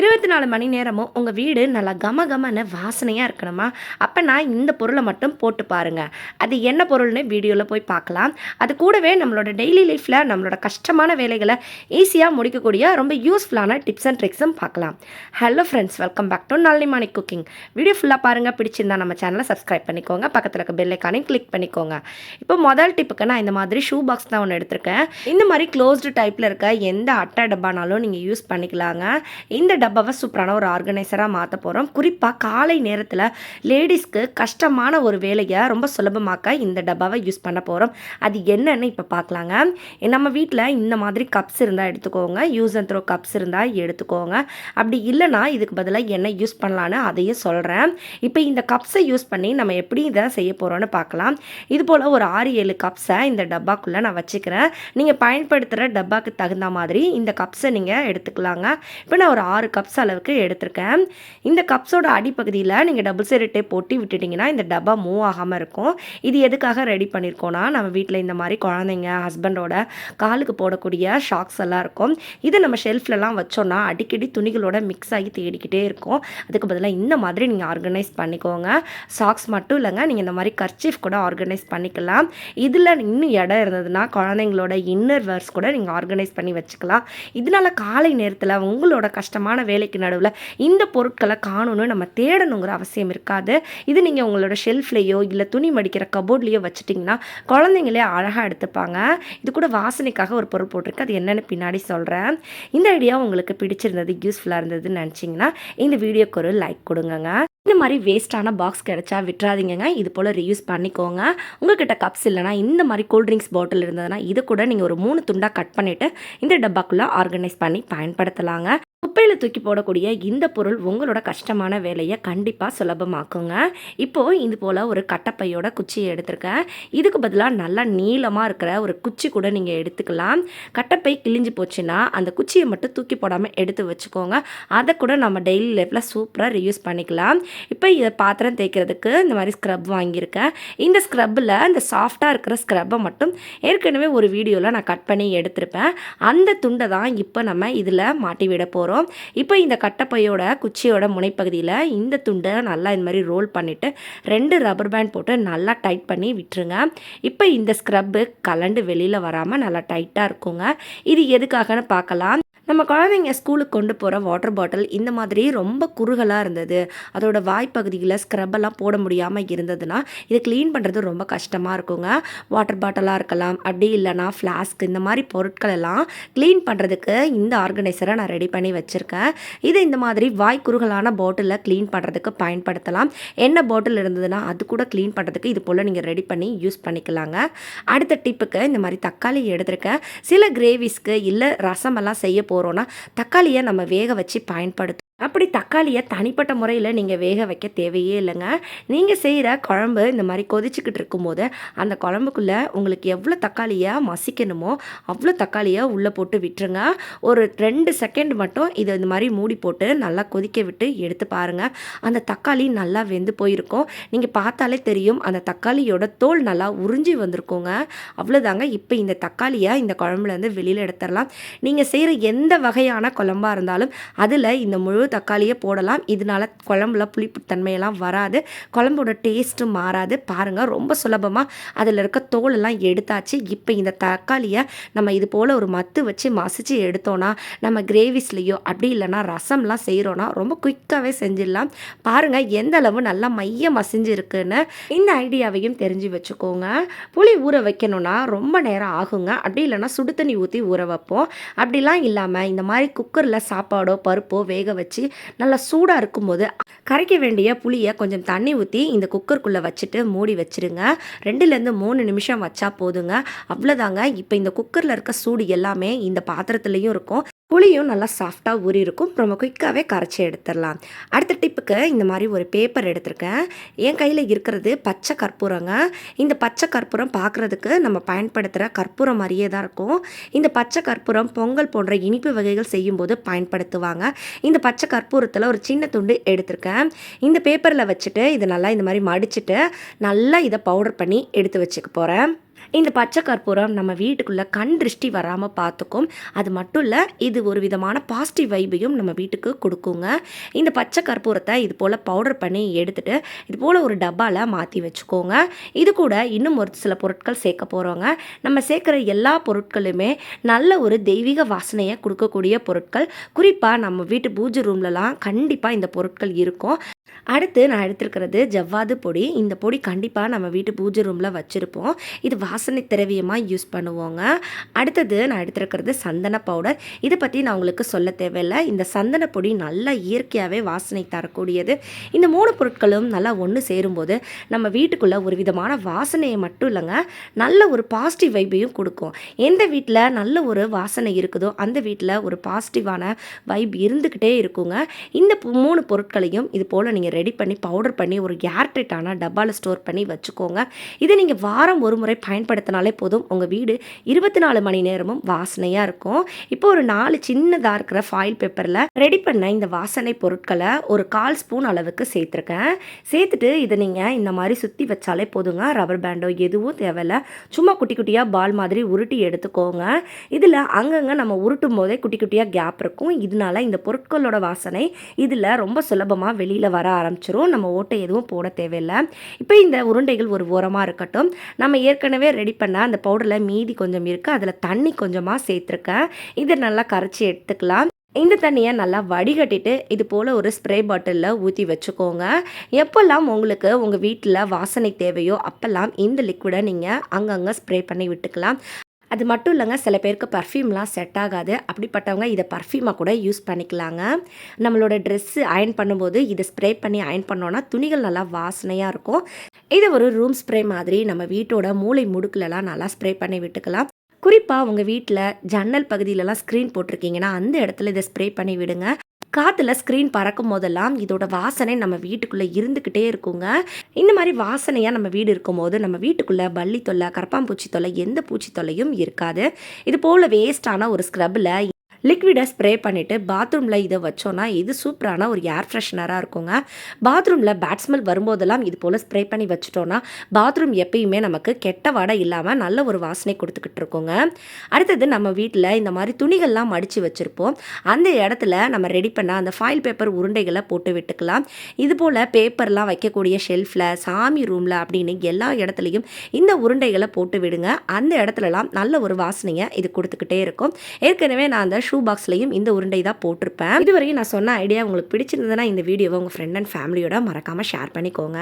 இருபத்தி நாலு மணி நேரமும் உங்கள் வீடு நல்லா கம கமன்னு வாசனையாக இருக்கணுமா? அப்போ நான் இந்த பொருளை மட்டும் போட்டு பாருங்கள் அது என்ன பொருள்னு வீடியோவில் போய் பார்க்கலாம். அது கூடவே நம்மளோட டெய்லி லைஃப்பில் நம்மளோட கஷ்டமான வேலைகளை ஈஸியாக முடிக்கக்கூடிய ரொம்ப யூஸ்ஃபுல்லான டிப்ஸ் அண்ட் ட்ரிக்ஸும் பார்க்கலாம். Hello friends welcome back to நல்லி மாணி குக்கிங் வீடியோ ஃபுல்லாக பாருங்கள் பிடிச்சிருந்தா நம்ம சேனலை சப்ஸ்கிரைப் பண்ணிக்கோங்க. பக்கத்தில் இருக்க பெல்லைக்கானையும் கிளிக் பண்ணிக்கோங்க. இப்போ முதல் டிப்புக்கு நான் இந்த மாதிரி ஷூ பாக்ஸ் தான் ஒன்று எடுத்திருக்கேன். இந்த மாதிரி க்ளோஸ்டு டைப்பில் இருக்க எந்த அட்டை டப்பானாலும் நீங்கள் யூஸ் பண்ணிக்கலாங்க. இந்த டப்பாவை சூப்பரான ஒரு ஆர்கனைசராக மாற்ற போகிறோம் குறிப்பாக காலை நேரத்தில் லேடிஸ்க்கு கஷ்டமான ஒரு வேலையை ரொம்ப சுலபமாக்க இந்த டப்பாவை யூஸ் பண்ண போகிறோம் அது என்னன்னு இப்போ பார்க்கலாங்க நம்ம வீட்டில் இந்த மாதிரி கப்ஸ் இருந்தால் எடுத்துக்கோங்க. யூஸ் அண்ட் த்ரோ கப்ஸ் இருந்தால் எடுத்துக்கோங்க. அப்படி இல்லைனா இதுக்கு பதிலாக என்ன யூஸ் பண்ணலான்னு அதையும் சொல்கிறேன் இப்போ இந்த கப்ஸை யூஸ் பண்ணி நம்ம எப்படி இதை செய்ய போகிறோன்னு பார்க்கலாம் இது போல் ஒரு ஆறு ஏழு கப்ஸை இந்த டப்பாக்குள்ளே நான் வச்சுக்கிறேன். நீங்கள் பயன்படுத்துகிற டப்பாக்கு தகுந்த மாதிரி இந்த கப்ஸை நீங்கள் எடுத்துக்கலாங்க. இப்போ நான் ஒரு ஆறு கப்ஸ் அளவுக்கு எடுத்திருக்கேன். இந்த கப்ஸோட அடிப்பகுதியில் நீங்கள் டபுள் சைடு டேப் போட்டி விட்டுட்டிங்கன்னா இந்த டப்பா மூவ் ஆகாமல் இருக்கும். இது எதுக்காக ரெடி பண்ணியிருக்கோன்னா நம்ம வீட்டில் இந்த மாதிரி குழந்தைங்க ஹஸ்பண்டோட காலுக்கு போடக்கூடிய ஷாக்ஸ் எல்லாம் இருக்கும். இதை நம்ம ஷெல்ஃப்லலாம் வச்சோன்னா அடிக்கடி துணிகளோட மிக்ஸ் ஆகி தேடிக்கிட்டே இருக்கும். அதுக்கு பதிலாக இந்த மாதிரி நீங்கள் ஆர்கனைஸ் பண்ணிக்கோங்க. சாக்ஸ் மட்டும் இல்லைங்க நீங்கள் இந்த மாதிரி கர்ச்சீஃப் கூட ஆர்கனைஸ் பண்ணிக்கலாம். இதில் இன்னும் இடம் இருந்ததுன்னா குழந்தைங்களோட இன்னர் வேர்ஸ் கூட நீங்கள் ஆர்கனைஸ் பண்ணி வச்சுக்கலாம். இதனால் காலை நேரத்தில் உங்களோட கஷ்டமான வேலைக்கு நடுவில் இந்த பொருட்களை காணணும்னு நம்ம தேடணுங்கிற அவசியம் இருக்காது. இது நீங்கள் உங்களோட ஷெல்ஃப்லேயோ இல்லை துணி மடிக்கிற கபோர்ட்லேயோ வச்சுட்டிங்கன்னா குழந்தைங்களே அழகாக எடுத்துப்பாங்க. இது கூட வாசனைக்காக ஒரு பொருள் போட்டிருக்கு. அது என்னென்னு பின்னாடி சொல்கிறேன் இந்த ஐடியா உங்களுக்கு பிடிச்சிருந்தது யூஸ்ஃபுல்லாக இருந்ததுன்னு நினச்சிங்கன்னா இந்த வீடியோக்கு ஒரு லைக் கொடுங்கங்க. இந்த மாதிரி வேஸ்ட்டான பாக்ஸ் கிடச்சா விட்டுறாதீங்க இது போல் ரியூஸ் பண்ணிக்கோங்க. உங்கள்கிட்ட கப்ஸ் இல்லைனா இந்த மாதிரி கூல்ட்ரிங்க்ஸ் பாட்டில் இருந்ததுன்னா இது கூட நீங்கள் ஒரு மூணு துண்டாக கட் பண்ணிவிட்டு இந்த டப்பாக்குள்ளே ஆர்கனைஸ் பண்ணி பயன்படுத்தலாங்க. குப்பையில் தூக்கி போடக்கூடிய இந்த பொருள் உங்களோட கஷ்டமான வேலையை கண்டிப்பாக சுலபமாக்குங்க. இப்போது இது போல் ஒரு கட்டப்பையோட குச்சியை எடுத்திருக்கேன். இதுக்கு பதிலாக நல்லா நீளமாக இருக்கிற ஒரு குச்சி கூட நீங்கள் எடுத்துக்கலாம். கட்டப்பை கிழிஞ்சு போச்சுன்னா அந்த குச்சியை மட்டும் தூக்கி போடாமல் எடுத்து வச்சுக்கோங்க. அதை கூட நம்ம டெய்லி லைஃப்பில் சூப்பராக ரியூஸ் பண்ணிக்கலாம். இப்போ இதை பாத்திரம் தேய்க்கிறதுக்கு இந்த மாதிரி ஸ்க்ரப் வாங்கியிருக்கேன். இந்த ஸ்க்ரப்பில் இந்த சாஃப்டாக இருக்கிற ஸ்க்ரப்பை மட்டும் ஏற்கனவே ஒரு வீடியோவில் நான் கட் பண்ணி எடுத்திருப்பேன். அந்த துண்டை தான் இப்போ நம்ம இதில் மாட்டி விட போகிறோம் இப்போ இந்த கட்டப்பையோட குச்சியோட முனைப்பகுதியில் இந்த துண்டை நல்லா இந்த மாதிரி ரோல் பண்ணிவிட்டு ரெண்டு ரப்பர் பேண்ட் போட்டு நல்லா டைட் பண்ணி விட்டுருங்க. இப்போ இந்த ஸ்க்ரப்பு கலண்டு வெளியில் வராமல் நல்லா டைட்டாக இருக்குங்க. இது எதுக்காகன்னு பார்க்கலாம். நம்ம குழந்தைங்க ஸ்கூலுக்கு கொண்டு போகிற வாட்டர் பாட்டில் இந்த மாதிரி ரொம்ப குறுகலாக இருந்தது. அதோட வாய்ப்பகுதியில் ஸ்க்ரப்பெல்லாம் போட முடியாமல் இருந்ததுன்னா இதை க்ளீன் பண்ணுறது ரொம்ப கஷ்டமாக இருக்குங்க. வாட்டர் பாட்டிலாக இருக்கலாம் அப்படி இல்லைனா ஃப்ளாஸ்க் இந்த மாதிரி பொருட்கள் எல்லாம் க்ளீன் பண்ணுறதுக்கு இந்த ஆர்கனைசரை நான் ரெடி பண்ணி வச்சுருக்கேன். இது இந்த மாதிரி வாய் குறுகலான பாட்டிலில் க்ளீன் பண்ணுறதுக்கு பயன்படுத்தலாம். என்ன பாட்டில் இருந்ததுன்னா அது கூட க்ளீன் பண்ணுறதுக்கு இது போல் நீங்கள் ரெடி பண்ணி யூஸ் பண்ணிக்கலாங்க. அடுத்த டிப்புக்கு இந்த மாதிரி தக்காளி எடுத்திருக்கேன். சில கிரேவிஸ்க்கு இல்லை ரசமெல்லாம் செய்ய போகிறோன்னா தக்காளியை நம்ம வேக வச்சு பயன்படுத்த அப்படி தக்காளியை தனிப்பட்ட முறையில் நீங்கள் வேக வைக்க தேவையே இல்லைங்க. நீங்கள் செய்கிற குழம்பு இந்த மாதிரி கொதிச்சுக்கிட்டு இருக்கும்போது அந்த குழம்புக்குள்ளே உங்களுக்கு எவ்வளோ தக்காளியை மசிக்கணுமோ அவ்வளோ தக்காளியை உள்ளே போட்டு விட்டுருங்க. ஒரு ரெண்டு செகண்ட் மட்டும் இதை இந்த மாதிரி மூடி போட்டு நல்லா கொதிக்க விட்டு எடுத்து பாருங்கள் அந்த தக்காளி நல்லா வெந்து போயிருக்கும். நீங்கள் பார்த்தாலே தெரியும் அந்த தக்காளியோட தோல் நல்லா உறிஞ்சி வந்திருக்கோங்க. அவ்வளோதாங்க இப்போ இந்த தக்காளியை இந்த குழம்புலேருந்து வெளியில் எடுத்துடலாம். நீங்கள் செய்கிற எந்த வகையான குழம்பாக இருந்தாலும் அதில் இந்த முழு தக்காளியை போடலாம். இதனால குழம்புல புளிப்புத்தன்மையெல்லாம் வராது. குழம்போட டேஸ்ட்டும் மாறாது. பாருங்கள் ரொம்ப சுலபமாக அதில் இருக்க தோலெல்லாம் எடுத்தாச்சு. இப்போ இந்த தக்காளியை நம்ம இது போல் ஒரு மத்து வச்சு மசிச்சு எடுத்தோன்னா நம்ம கிரேவிஸ்லேயோ அப்படி இல்லைனா ரசம்லாம் செய்கிறோன்னா ரொம்ப குயிக்காகவே செஞ்சிடலாம். பாருங்கள் எந்த அளவு நல்லா மைய மசிஞ்சு இருக்குன்னு இந்த ஐடியாவையும் தெரிஞ்சு வச்சுக்கோங்க. புளி ஊற வைக்கணும்னா ரொம்ப நேரம் ஆகுங்க. அப்படி இல்லைனா சுடு தண்ணி ஊற்றி ஊற வைப்போம். அப்படிலாம் இல்லாமல் இந்த மாதிரி குக்கரில் சாப்பாடோ பருப்போ வேக வச்சு நல்லா சூடாக இருக்கும்போது கரைக்க வேண்டிய புளியை கொஞ்சம் தண்ணி ஊற்றி இந்த குக்கருக்குள்ளே வச்சுட்டு மூடி வச்சுருங்க. ரெண்டுலேருந்து மூணு நிமிஷம் வச்சா போதுங்க. அவ்வளோதாங்க. இப்போ இந்த குக்கரில் இருக்க சூடு எல்லாமே இந்த பாத்திரத்துலேயும் இருக்கும். புளியும் நல்லா சாஃப்டாக ஊறி இருக்கும் ரொம்ப குயிக்காகவே கரைச்சி எடுத்துடலாம். அடுத்த டிப்புக்கு இந்த மாதிரி ஒரு பேப்பர் எடுத்திருக்கேன். என் கையில் இருக்கிறது பச்சை கற்பூரங்க. இந்த பச்சை கற்பூரம் பார்க்குறதுக்கு நம்ம பயன்படுத்துகிற கற்பூரம் மாதிரியே தான் இருக்கும். இந்த பச்சை கற்பூரம் பொங்கல் போன்ற இனிப்பு வகைகள் செய்யும்போது பயன்படுத்துவாங்க. இந்த பச்சை கற்பூரத்தில் ஒரு சின்ன துண்டு எடுத்திருக்கேன். இந்த பேப்பரில் வச்சுட்டு இதை நல்லா இந்த மாதிரி மடிச்சுட்டு நல்லா இதை பவுடர் பண்ணி எடுத்து வச்சுக்க போகிறேன் இந்த பச்சை கற்பூரம் நம்ம வீட்டுக்குள்ளே கண் திருஷ்டி வராமல் பார்த்துக்கும் அது மட்டும் இல்லை இது ஒரு விதமான பாசிட்டிவ் வைபையும் நம்ம வீட்டுக்கு கொடுக்குங்க. இந்த பச்சை கற்பூரத்தை இது போல் பவுடர் பண்ணி எடுத்துகிட்டு இது போல் ஒரு டப்பாவில் மாற்றி வச்சுக்கோங்க. இது கூட இன்னும் ஒரு சில பொருட்கள் சேர்க்க போகிறோங்க நம்ம சேர்க்குற எல்லா பொருட்களுமே நல்ல ஒரு தெய்வீக வாசனையை கொடுக்கக்கூடிய பொருட்கள். குறிப்பாக நம்ம வீட்டு பூஜை ரூம்லலாம் கண்டிப்பாக இந்த பொருட்கள் இருக்கும். அடுத்து நான் எடுத்திருக்கிறது ஜவ்வாது பொடி. இந்த பொடி கண்டிப்பாக நம்ம வீட்டு பூஜை ரூமில் வச்சுருப்போம். இது வாசனை திரவியமாக யூஸ் பண்ணுவோங்க. அடுத்தது நான் எடுத்திருக்கிறது சந்தன பவுடர் இதை பற்றி நான் உங்களுக்கு சொல்ல தேவையில்லை. இந்த சந்தன பொடி நல்லா இயற்கையாகவே வாசனை தரக்கூடியது. இந்த மூணு பொருட்களும் நல்லா ஒன்று சேரும்போது நம்ம வீட்டுக்குள்ளே ஒரு விதமான வாசனையை மட்டும் இல்லைங்க நல்ல ஒரு பாசிட்டிவ் வைப்பையும் கொடுக்கும். எந்த வீட்டில் நல்ல ஒரு வாசனை இருக்குதோ அந்த வீட்டில் ஒரு பாசிட்டிவான வைப் இருந்துக்கிட்டே இருக்குங்க. இந்த மூணு பொருட்களையும் இது போல் நீங்கள் ரெடி பண்ணி பவுடர் பண்ணி ஒரு ஏர்டைட்டான டப்பாவில் ஸ்டோர் பண்ணி வச்சுக்கோங்க. இதை நீங்கள் வாரம் ஒரு முறை பயன்படுத்தினாலே போதும். உங்கள் வீடு இருபத்தி நாலு மணி நேரமும் வாசனையாக இருக்கும். இப்போ ஒரு நாலு சின்னதாக இருக்கிற ஃபாயில் பேப்பரில் ரெடி பண்ண இந்த வாசனை பொருட்களை ஒரு கால் ஸ்பூன் அளவுக்கு சேர்த்துருக்கேன். சேர்த்துட்டு இதை நீங்கள் இந்த மாதிரி சுற்றி வச்சாலே போதுங்க. ரப்பர் பேண்டோ எதுவும் தேவையில்ல. சும்மா குட்டி குட்டியாக பால் மாதிரி உருட்டி எடுத்துக்கோங்க. இதில் அங்கங்கே நம்ம உருட்டும் போதே குட்டி குட்டியாக கேப் இருக்கும். இதனால இந்த பொருட்களோட வாசனை இதில் ரொம்ப சுலபமாக வெளியில் வர வர ஆரம்பிச்சிரும். நம்ம ஓட்டை எதுவும் போட தேவையில்லை. இப்போ இந்த உருண்டைகள் ஒரு ஓரமாக இருக்கட்டும். நம்ம ஏற்கனவே ரெடி பண்ண அந்த பவுடரில் மீதி கொஞ்சம் இருக்குது அதில் தண்ணி கொஞ்சமாக சேர்த்துருக்கேன். இதை நல்லா கரைச்சி எடுத்துக்கலாம். இந்த தண்ணியை நல்லா வடிகட்டிட்டு இது போல் ஒரு ஸ்ப்ரே பாட்டிலில் ஊற்றி வச்சுக்கோங்க. எப்போல்லாம் உங்களுக்கு உங்கள் வீட்டில் வாசனை தேவையோ அப்போல்லாம் இந்த லிக்விடை நீங்கள் அங்கங்கே ஸ்ப்ரே பண்ணி விட்டுக்கலாம். அது மட்டும் இல்லைங்க சில பேருக்கு பர்ஃப்யூம்லாம் செட் ஆகாது. அப்படிப்பட்டவங்க இதை பர்ஃப்யூமாக கூட யூஸ் பண்ணிக்கலாங்க. நம்மளோட ட்ரெஸ்ஸு அயன் பண்ணும்போது இதை ஸ்ப்ரே பண்ணி அயன் பண்ணோன்னா துணிகள் நல்லா வாசனையாக இருக்கும். இதை ஒரு ரூம் ஸ்ப்ரே மாதிரி நம்ம வீட்டோட மூளை முடுக்குலலாம் நல்லா ஸ்ப்ரே பண்ணி விட்டுக்கலாம். குறிப்பாக உங்கள் வீட்டில் ஜன்னல் பகுதியிலலாம் ஸ்க்ரீன் போட்டிருக்கீங்கன்னா அந்த இடத்துல இதை ஸ்ப்ரே பண்ணி விடுங்க. காற்றுல ஸ்க்ரீன் பறக்கும் போதெல்லாம் இதோட வாசனை நம்ம வீட்டுக்குள்ளே இருந்துக்கிட்டே இருக்குங்க. இந்த மாதிரி வாசனையாக நம்ம வீடு இருக்கும்போது நம்ம வீட்டுக்குள்ளே பள்ளி தொல்லை கரப்பாம்பூச்சி தொல்லை எந்த பூச்சி தொல்லையும் இருக்காது. இது போல் வேஸ்டான ஒரு ஸ்க்ரப்பில் லிக்விடை ஸ்ப்ரே பண்ணிவிட்டு பாத்ரூமில் இதை வச்சோன்னா இது சூப்பரான ஒரு ஏர் ஃப்ரெஷ்னராக இருக்குங்க. பாத்ரூமில் பேட் ஸ்மெல் வரும்போதெல்லாம் இது போல் ஸ்ப்ரே பண்ணி வச்சிட்டோன்னா பாத்ரூம் எப்பயுமே நமக்கு கெட்ட வாடை இல்லாமல் நல்ல ஒரு வாசனை கொடுத்துக்கிட்டு இருக்கோங்க. அடுத்தது நம்ம வீட்டில் இந்த மாதிரி துணிகள்லாம் மடித்து வச்சுருப்போம். அந்த இடத்துல நம்ம ரெடி பண்ண அந்த ஃபைல் பேப்பர் உருண்டைகளை போட்டு விட்டுக்கலாம். இது போல் பேப்பர்லாம் வைக்கக்கூடிய ஷெல்ஃபில் சாமி ரூமில் அப்படின்னு எல்லா இடத்துலையும் இந்த உருண்டைகளை போட்டு விடுங்க. அந்த இடத்துலலாம் நல்ல ஒரு வாசனையை இது கொடுத்துக்கிட்டே இருக்கும். ஏற்கனவே நான் அந்த ஷூ பாக்ஸ்லையும் இந்த உருண்டை தான் போட்டிருப்பேன். இதுவரையும் நான் சொன்ன ஐடியா உங்களுக்கு பிடிச்சிருந்ததுன்னா இந்த வீடியோவை உங்கள் ஃப்ரெண்ட் அண்ட் ஃபேமிலியோட மறக்காமல் ஷேர் பண்ணிக்கோங்க.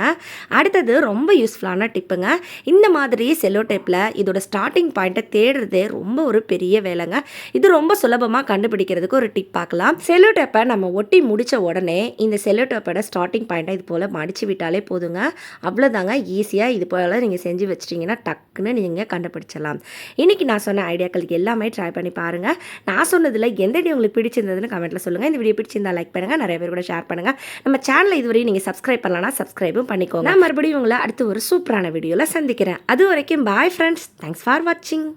அடுத்தது ரொம்ப யூஸ்ஃபுல்லான டிப்புங்க இந்த மாதிரி செல்லோ டேப்பில் இதோட ஸ்டார்டிங் பாயிண்ட்டை தேடுறதே ரொம்ப ஒரு பெரிய வேலைங்க. இது ரொம்ப சுலபமாக கண்டுபிடிக்கிறதுக்கு ஒரு டிப் பார்க்கலாம். செல்லோ டேப்பை நம்ம ஒட்டி முடித்த உடனே இந்த செல்லோ டேப்போட ஸ்டார்டிங் பாயிண்ட்டை இது போல் மடிச்சு விட்டாலே போதுங்க. அவ்வளோதாங்க ஈஸியாக இது போல் நீங்கள் செஞ்சு வச்சிட்டிங்கன்னா டக்குன்னு நீங்கள் கண்டுபிடிச்சிடலாம். இன்றைக்கி நான் சொன்ன ஐடியாக்களுக்கு எல்லாமே ட்ரை பண்ணி பாருங்கள் நான் சொன்னது சொன்னதில் எந்த வீடியோ உங்களுக்கு பிடிச்சிருந்ததுன்னு கமெண்ட்டில் சொல்லுங்கள் இந்த வீடியோ பிடிச்சிருந்தா லைக் பண்ணுங்கள் நிறைய பேர் கூட ஷேர் பண்ணுங்கள் நம்ம சேனலை இதுவரையும் நீங்கள் சப்ஸ்கிரைப் பண்ணலன்னா சப்ஸ்கிரைபும் பண்ணிக்கோங்க. நான் மறுபடியும் உங்களை அடுத்து ஒரு சூப்பரான வீடியோவில் சந்திக்கிறேன். அது வரைக்கும் பாய் ஃப்ரெண்ட்ஸ் தேங்க்ஸ் ஃபார் வாட்சிங்